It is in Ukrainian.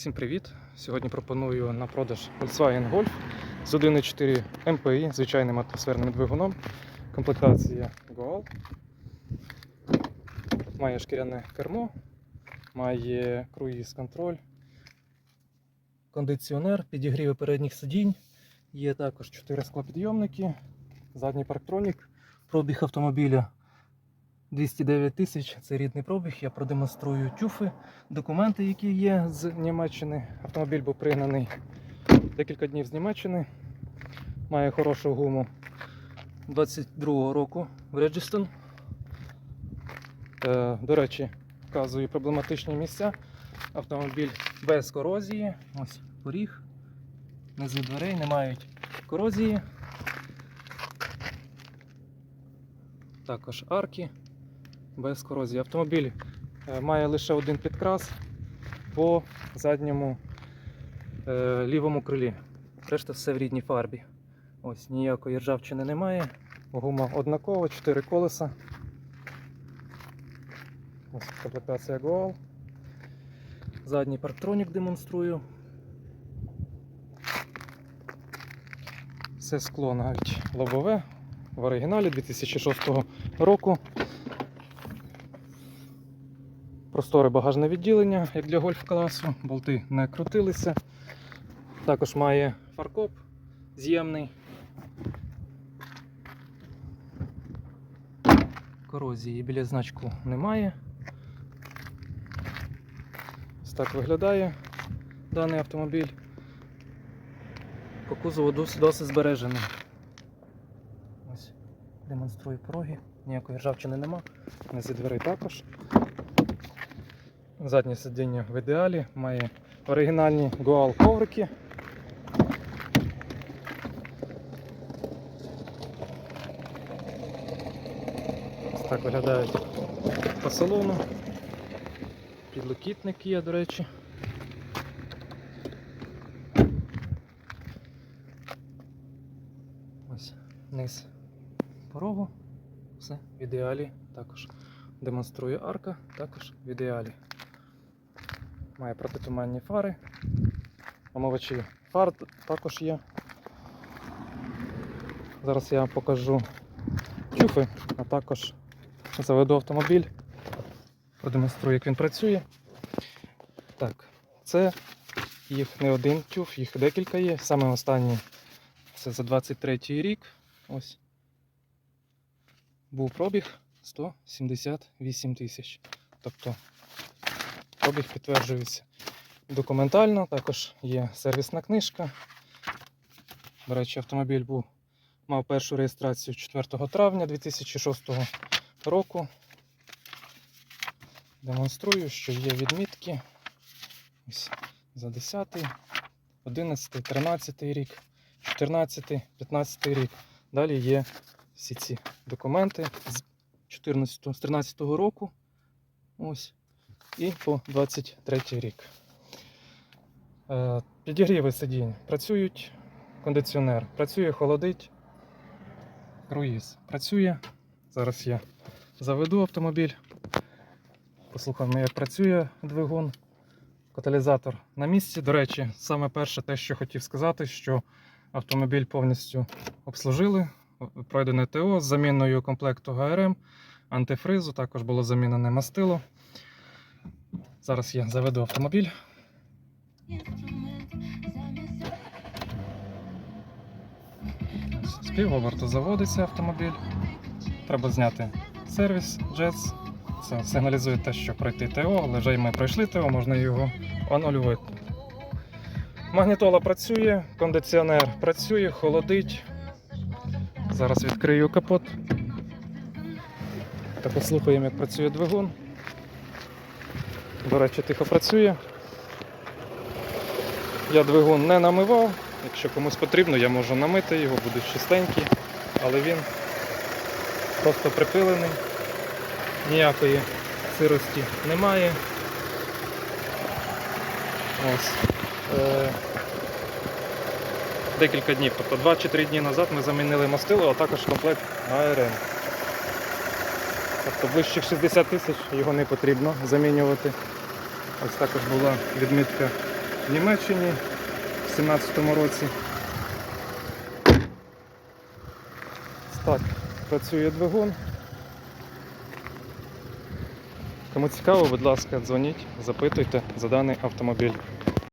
Всім привіт! Сьогодні пропоную на продаж Volkswagen Golf з 1.4 MPI, звичайним атмосферним двигуном. Комплектація Goal. Має шкіряне кермо, має круїз контроль, кондиціонер, підігріви передніх сидінь. Є також 4 склопідйомники, задній парктронік, пробіг автомобіля 209 тисяч, це рідний пробіг. Я продемонструю тюфи, документи, які є з Німеччини. Автомобіль був пригнаний декілька днів з Німеччини. Має хорошу гуму 22-го року в Реджістон. Е, до речі, вказую проблематичні місця. Автомобіль без корозії. Ось поріг. Низи дверей не мають корозії. Також арки без корозії. Автомобіль е, має лише один підкрас по задньому е, лівому крилі. Решта все в рідній фарбі. Ось ніякої ржавчини немає. Гума однакова, 4 колеса. Ось комплектація Goal. Задній парктронік демонструю. Все скло навіть лобове в оригіналі 2006 року. Просторе багажне відділення, як для гольф-класу, болти не крутилися. Також має фаркоп з'ємний. Корозії біля значку немає. Ось так виглядає даний автомобіль. По кузову досить, збережений. Ось демонструю пороги, ніякої ржавчини нема, низи дверей також. Заднє сидіння в ідеалі, має оригінальні Goal коврики. Ось так виглядають по салону. Підлокітник є, до речі. Ось низ порогу. Все в ідеалі. Також демонструє арка, також в ідеалі. Має протитуманні фари. Омивачі фар також є. Зараз я покажу тюфи, а також заведу автомобіль, продемонструю, як він працює. Так, це їх не один тюф, їх декілька є. Саме останній це за 23 рік. Ось. Був пробіг 178 тисяч. Тобто пробіг підтверджується документально, також є сервісна книжка. До речі, автомобіль був, мав першу реєстрацію 4 травня 2006 року. Демонструю, що є відмітки Ось за 10, 11, 13 рік, 14, 15 рік. Далі є всі ці документи з 14, з 13 року. Ось і по 23 рік. Е, Підігріви сидінь працюють, кондиціонер працює, холодить, круїз працює. Зараз я заведу автомобіль. Послухаємо, як працює двигун. Каталізатор на місці. До речі, саме перше те, що хотів сказати, що автомобіль повністю обслужили, пройдене ТО з заміною комплекту ГРМ, антифризу, також було замінене мастило. Зараз я заведу автомобіль. З півоберту заводиться автомобіль. Треба зняти сервіс JETS. Це сигналізує те, що пройти ТО, але вже й ми пройшли ТО, можна його онулювати. Магнітола працює, кондиціонер працює, холодить. Зараз відкрию капот. Та послухаємо, як працює двигун. До речі, тихо працює. Я двигун не намивав. Якщо комусь потрібно, я можу намити його, буде чистенький, але він просто припилений, ніякої сирості немає. Ось. Е, Декілька днів, тобто 2 чи 3 дні назад ми замінили мастило, а також комплект АРМ. Тобто ближчих 60 тисяч його не потрібно замінювати. Ось також була відмітка в Німеччині в 17-му році. Так, працює двигун. Кому цікаво, будь ласка, дзвоніть, запитуйте за даний автомобіль.